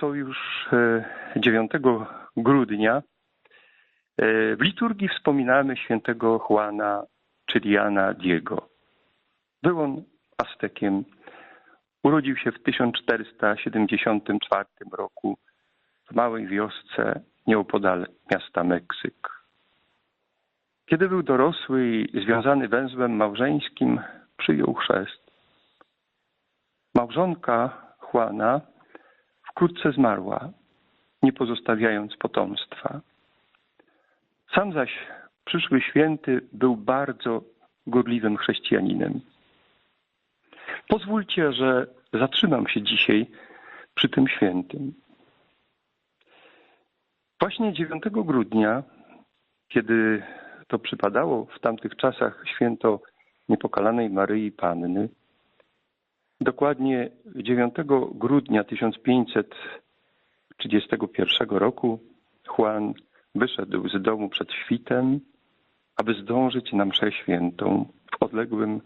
to już 9 e, grudnia e, w liturgii wspominamy świętego Juana, czyli Jana Diego. Był on Aztekiem. Urodził się w 1474 roku w małej wiosce nieopodal miasta Meksyk. Kiedy był dorosły i związany węzłem małżeńskim, przyjął chrzest. Małżonka Juana wkrótce zmarła, nie pozostawiając potomstwa. Sam zaś przyszły święty był bardzo gorliwym chrześcijaninem. Pozwólcie, że zatrzymam się dzisiaj przy tym świętym. Właśnie 9 grudnia, kiedy to przypadało w tamtych czasach święto Niepokalanej Maryi Panny, dokładnie 9 grudnia 1531 roku Juan wyszedł z domu przed świtem, aby zdążyć na mszę świętą w odległym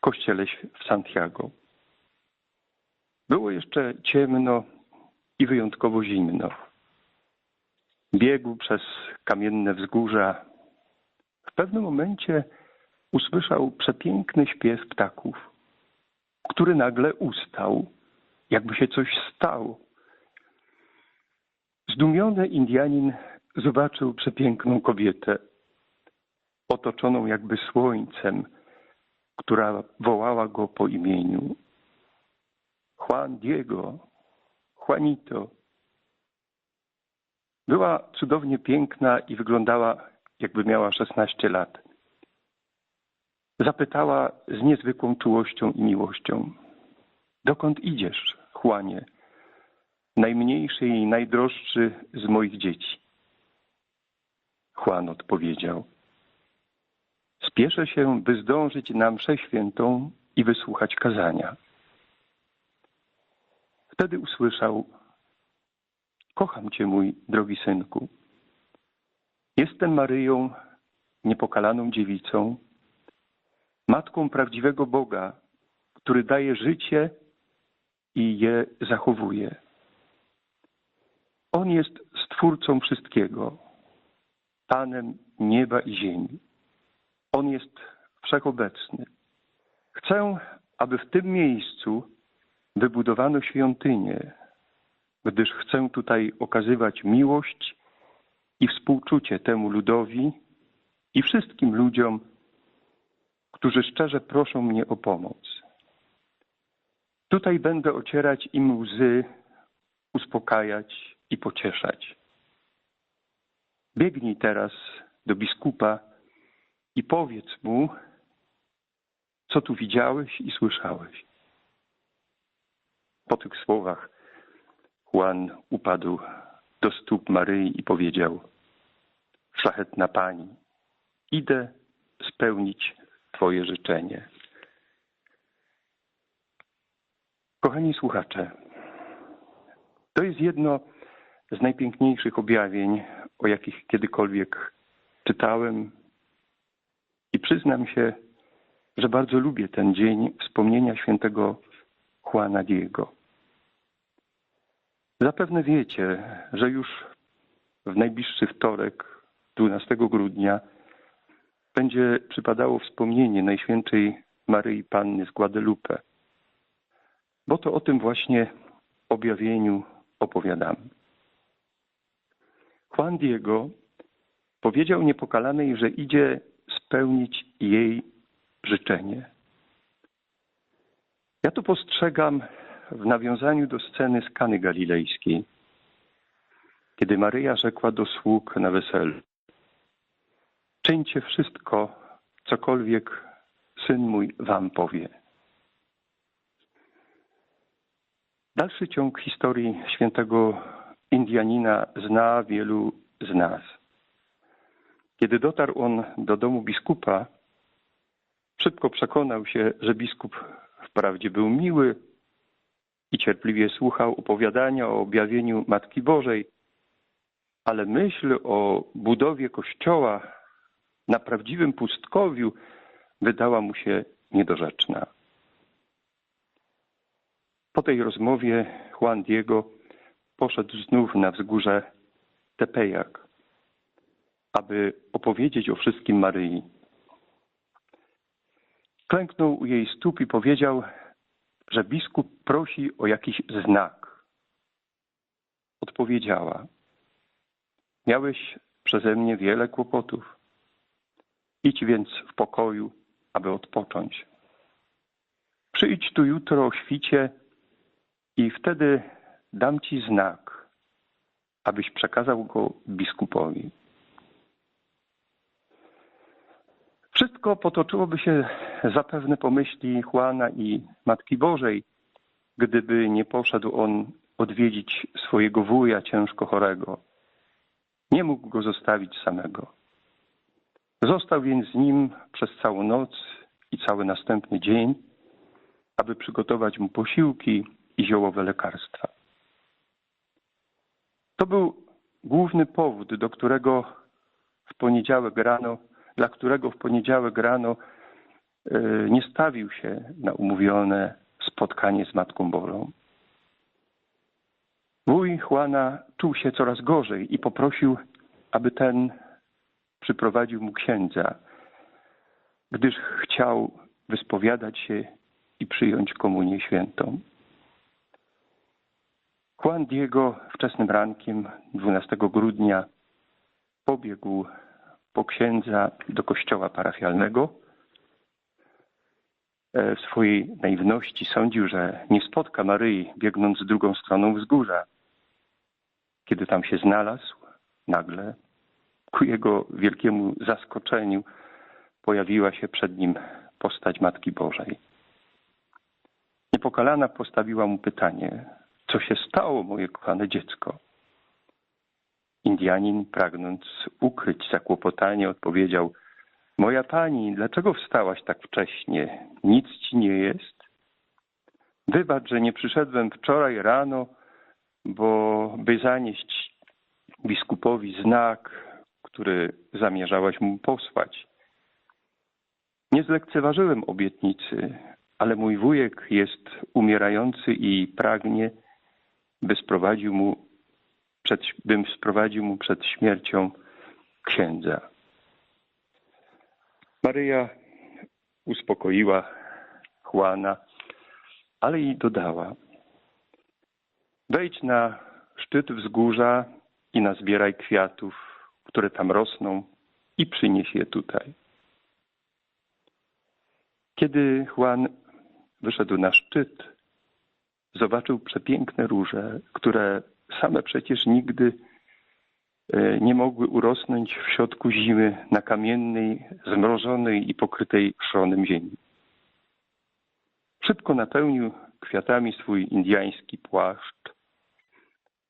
kościele w Santiago. Było jeszcze ciemno i wyjątkowo zimno. Biegł przez kamienne wzgórza. W pewnym momencie usłyszał przepiękny śpiew ptaków, który nagle ustał, jakby się coś stało. Zdumiony Indianin zobaczył przepiękną kobietę, otoczoną jakby słońcem, która wołała go po imieniu. Juan Diego, Juanito. Była cudownie piękna i wyglądała, jakby miała 16 lat. Zapytała z niezwykłą czułością i miłością: Dokąd idziesz, Juanie, najmniejszy i najdroższy z moich dzieci? Juan odpowiedział: Spieszę się, by zdążyć na mszę świętą i wysłuchać kazania. Wtedy usłyszał: Kocham cię, mój drogi synku. Jestem Maryją, niepokalaną dziewicą, matką prawdziwego Boga, który daje życie i je zachowuje. On jest stwórcą wszystkiego, Panem nieba i ziemi. On jest wszechobecny. Chcę, aby w tym miejscu wybudowano świątynię, gdyż chcę tutaj okazywać miłość i współczucie temu ludowi i wszystkim ludziom, którzy szczerze proszą mnie o pomoc. Tutaj będę ocierać im łzy, uspokajać i pocieszać. Biegnij teraz do biskupa i powiedz mu, co tu widziałeś i słyszałeś. Po tych słowach Juan upadł do stóp Maryi i powiedział: Szlachetna pani, idę spełnić Twoje życzenie. Kochani słuchacze, to jest jedno z najpiękniejszych objawień, o jakich kiedykolwiek czytałem i przyznam się, że bardzo lubię ten dzień wspomnienia świętego Juana Diego. Zapewne wiecie, że już w najbliższy wtorek, 12 grudnia, będzie przypadało wspomnienie Najświętszej Maryi Panny z Guadalupe, bo to o tym właśnie objawieniu opowiadamy. Juan Diego powiedział niepokalanej, że idzie spełnić jej życzenie. Ja to postrzegam w nawiązaniu do sceny z Kany Galilejskiej, kiedy Maryja rzekła do sług na weselu: Czyńcie wszystko, cokolwiek syn mój wam powie. Dalszy ciąg historii świętego Indianina zna wielu z nas. Kiedy dotarł on do domu biskupa, szybko przekonał się, że biskup wprawdzie był miły i cierpliwie słuchał opowiadania o objawieniu Matki Bożej, ale myśl o budowie kościoła na prawdziwym pustkowiu wydała mu się niedorzeczna. Po tej rozmowie Juan Diego poszedł znów na wzgórze Tepejak, aby opowiedzieć o wszystkim Maryi. Klęknął u jej stóp i powiedział, że biskup prosi o jakiś znak. Odpowiedziała: Miałeś przeze mnie wiele kłopotów. Idź więc w pokoju, aby odpocząć. Przyjdź tu jutro o świcie i wtedy dam ci znak, abyś przekazał go biskupowi. Wszystko potoczyłoby się zapewne po myśli Juana i Matki Bożej, gdyby nie poszedł on odwiedzić swojego wuja ciężko chorego. Nie mógł go zostawić samego. Został więc z nim przez całą noc i cały następny dzień, aby przygotować mu posiłki i ziołowe lekarstwa. To był główny powód, do którego w poniedziałek rano, dla którego w poniedziałek rano e, nie stawił się na umówione spotkanie z Matką Bożą. Wuj Juana czuł się coraz gorzej i poprosił, aby ten przyprowadził mu księdza, gdyż chciał wyspowiadać się i przyjąć komunię świętą. Juan Diego wczesnym rankiem 12 grudnia pobiegł po księdza do kościoła parafialnego. E, w swojej naiwności sądził, że nie spotka Maryi biegnąc drugą stroną wzgórza. Kiedy tam się znalazł, nagle ku jego wielkiemu zaskoczeniu pojawiła się przed nim postać Matki Bożej. Niepokalana postawiła mu pytanie, co się stało, moje kochane dziecko? Indianin, pragnąc ukryć zakłopotanie, odpowiedział, moja pani, dlaczego wstałaś tak wcześnie? Nic ci nie jest? Wybacz, że nie przyszedłem wczoraj rano, bo by zanieść biskupowi znak, który zamierzałaś mu posłać. Nie zlekceważyłem obietnicy, ale mój wujek jest umierający i pragnie, by sprowadził mu przed, bym sprowadził mu przed śmiercią księdza. Maryja uspokoiła Juana, ale i dodała: Wejdź na szczyt wzgórza i nazbieraj kwiatów które tam rosną i przynieś je tutaj. Kiedy Juan wyszedł na szczyt, zobaczył przepiękne róże, które same przecież nigdy e, nie mogły urosnąć w środku zimy na kamiennej, zmrożonej i pokrytej szronem ziemi. Szybko napełnił kwiatami swój indiański płaszcz,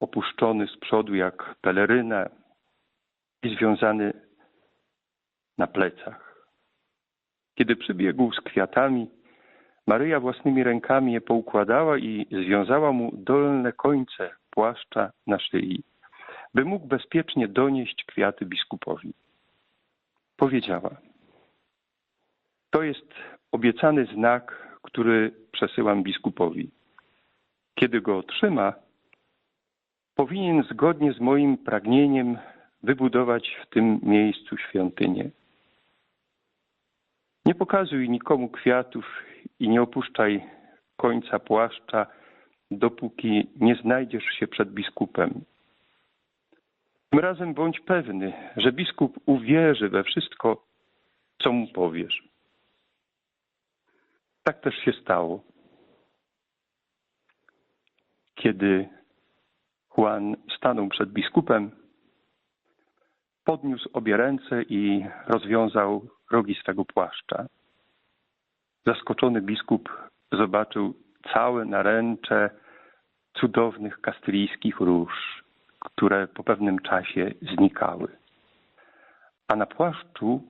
opuszczony z przodu jak peleryna, związany na plecach. Kiedy przybiegł z kwiatami, Maryja własnymi rękami je poukładała i związała mu dolne końce płaszcza na szyi, by mógł bezpiecznie donieść kwiaty biskupowi. Powiedziała: To jest obiecany znak, który przesyłam biskupowi. Kiedy go otrzyma, powinien zgodnie z moim pragnieniem wybudować w tym miejscu świątynię. Nie pokazuj nikomu kwiatów i nie opuszczaj końca płaszcza, dopóki nie znajdziesz się przed biskupem. Tym razem bądź pewny, że biskup uwierzy we wszystko, co mu powiesz. Tak też się stało. Kiedy Juan stanął przed biskupem, podniósł obie ręce i rozwiązał rogi swego płaszcza. Zaskoczony biskup zobaczył całe naręcze cudownych kastylijskich róż, które po pewnym czasie znikały. A na płaszczu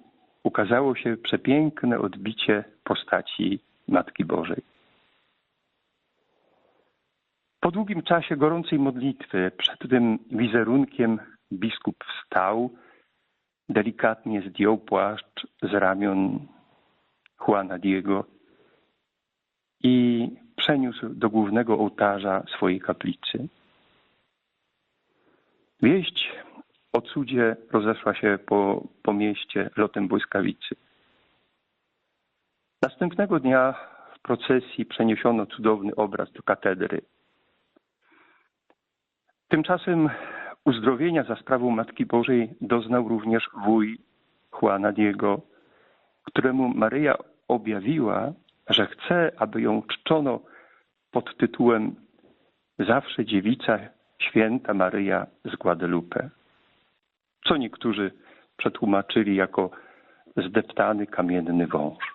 ukazało się przepiękne odbicie postaci Matki Bożej. Po długim czasie gorącej modlitwy przed tym wizerunkiem biskup wstał delikatnie zdjął płaszcz z ramion Juana Diego i przeniósł do głównego ołtarza swojej kaplicy. Wieść o cudzie rozeszła się po, po mieście lotem błyskawicy. Następnego dnia w procesji przeniesiono cudowny obraz do katedry. Tymczasem uzdrowienia za sprawą Matki Bożej doznał również wuj Juana Diego, któremu Maryja objawiła, że chce, aby ją czczono pod tytułem Zawsze dziewica święta Maryja z Guadalupe, co niektórzy przetłumaczyli jako zdeptany kamienny wąż.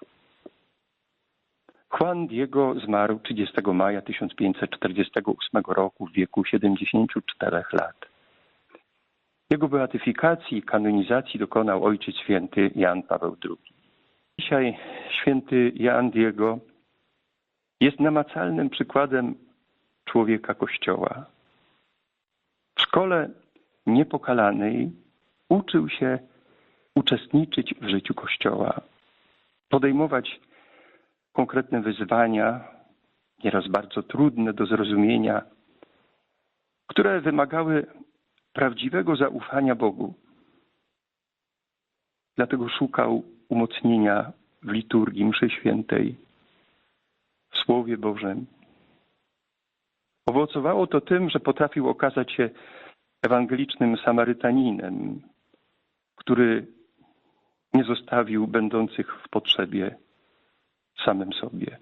Juan Diego zmarł 30 maja 1548 roku w wieku 74 lat. Jego beatyfikacji i kanonizacji dokonał Ojciec Święty Jan Paweł II. Dzisiaj święty Jan Diego jest namacalnym przykładem człowieka Kościoła. W szkole niepokalanej uczył się uczestniczyć w życiu Kościoła, podejmować konkretne wyzwania, nieraz bardzo trudne do zrozumienia, które wymagały prawdziwego zaufania Bogu. Dlatego szukał umocnienia w liturgii mszy świętej, w Słowie Bożym. Owocowało to tym, że potrafił okazać się ewangelicznym Samarytaninem, który nie zostawił będących w potrzebie samym sobie.